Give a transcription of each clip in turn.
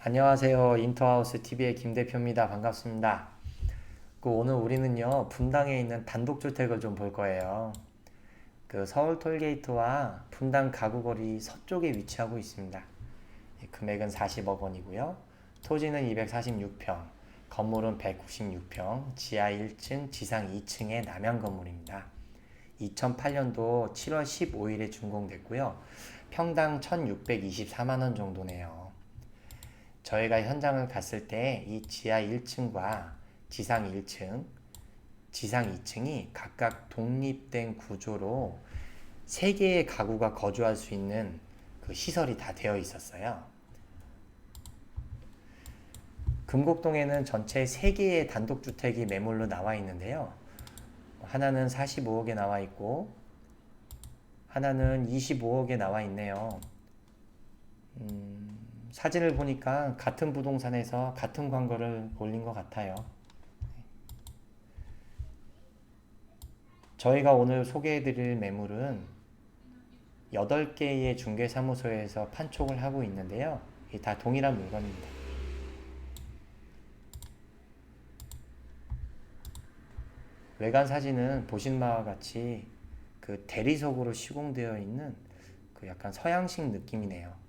안녕하세요. 인터하우스 TV의 김 대표입니다. 반갑습니다. 그 오늘 우리는요 분당에 있는 단독주택을 좀 볼 거예요. 그 서울 톨게이트와 분당 가구거리 서쪽에 위치하고 있습니다. 이 금액은 40억 원이고요. 토지는 246평, 건물은 196평, 지하 1층, 지상 2층의 남양 건물입니다. 2008년도 7월 15일에 준공됐고요. 평당 1,624만 원 정도네요. 저희가 현장을 갔을 때 이 지하 1층과 지상 1층, 지상 2층이 각각 독립된 구조로 세 개의 가구가 거주할 수 있는 그 시설이 다 되어 있었어요. 금곡동에는 전체 세 개의 단독주택이 매물로 나와 있는데요. 하나는 45억에 나와 있고, 하나는 25억에 나와 있네요. 음, 사진을 보니까 같은 부동산에서 같은 광고를 올린 것 같아요. 저희가 오늘 소개해드릴 매물은 8개의 중개사무소에서 판촉을 하고 있는데요. 이다 동일한 물건입니다. 외관 사진은 보신 바와 같이 그 대리석으로 시공되어 있는 그 약간 서양식 느낌이네요.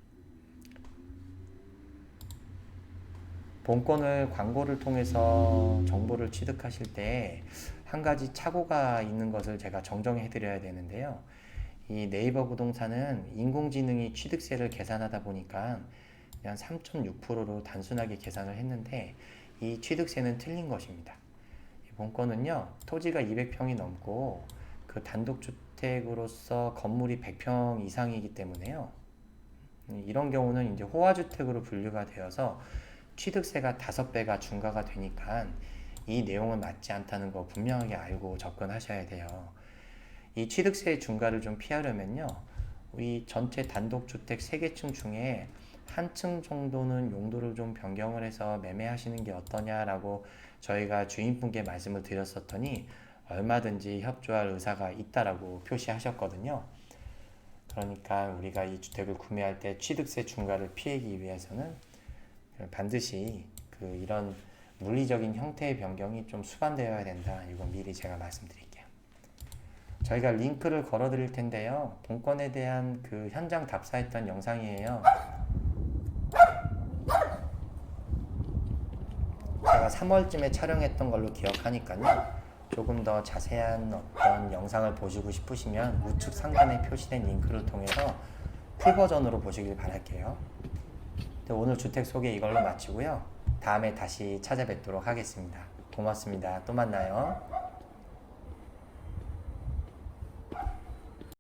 본건을 광고를 통해서 정보를 취득하실 때 한 가지 착오가 있는 것을 제가 정정해 드려야 되는데요. 이 네이버 부동산은 인공지능이 취득세를 계산하다 보니까 그냥 3.6%로 단순하게 계산을 했는데 이 취득세는 틀린 것입니다. 이 본건은요, 토지가 200평이 넘고 그 단독주택으로서 건물이 100평 이상이기 때문에요. 음, 이런 경우는 이제 호화주택으로 분류가 되어서 취득세가 5배가 중과가 되니까 이 내용은 맞지 않다는 거 분명하게 알고 접근하셔야 돼요. 이 취득세 중과를 좀 피하려면요. 이 전체 단독주택 3개층 중에 한 층 정도는 용도를 좀 변경을 해서 매매하시는 게 어떠냐라고 저희가 주인분께 말씀을 드렸었더니 얼마든지 협조할 의사가 있다라고 표시하셨거든요. 그러니까 우리가 이 주택을 구매할 때 취득세 중과를 피하기 위해서는 반드시 그 이런 물리적인 형태의 변경이 좀 수반되어야 된다. 이건 미리 제가 말씀드릴게요. 저희가 링크를 걸어 드릴 텐데요. 본건에 대한 그 현장 답사했던 영상이에요. 제가 3월쯤에 촬영했던 걸로 기억하니까요. 조금 더 자세한 어떤 영상을 보시고 싶으시면 우측 상단에 표시된 링크를 통해서 풀 버전으로 보시길 바랄게요. 네, 오늘 주택 소개 이걸로 마치고요. 다음에 다시 찾아뵙도록 하겠습니다. 고맙습니다. 또 만나요.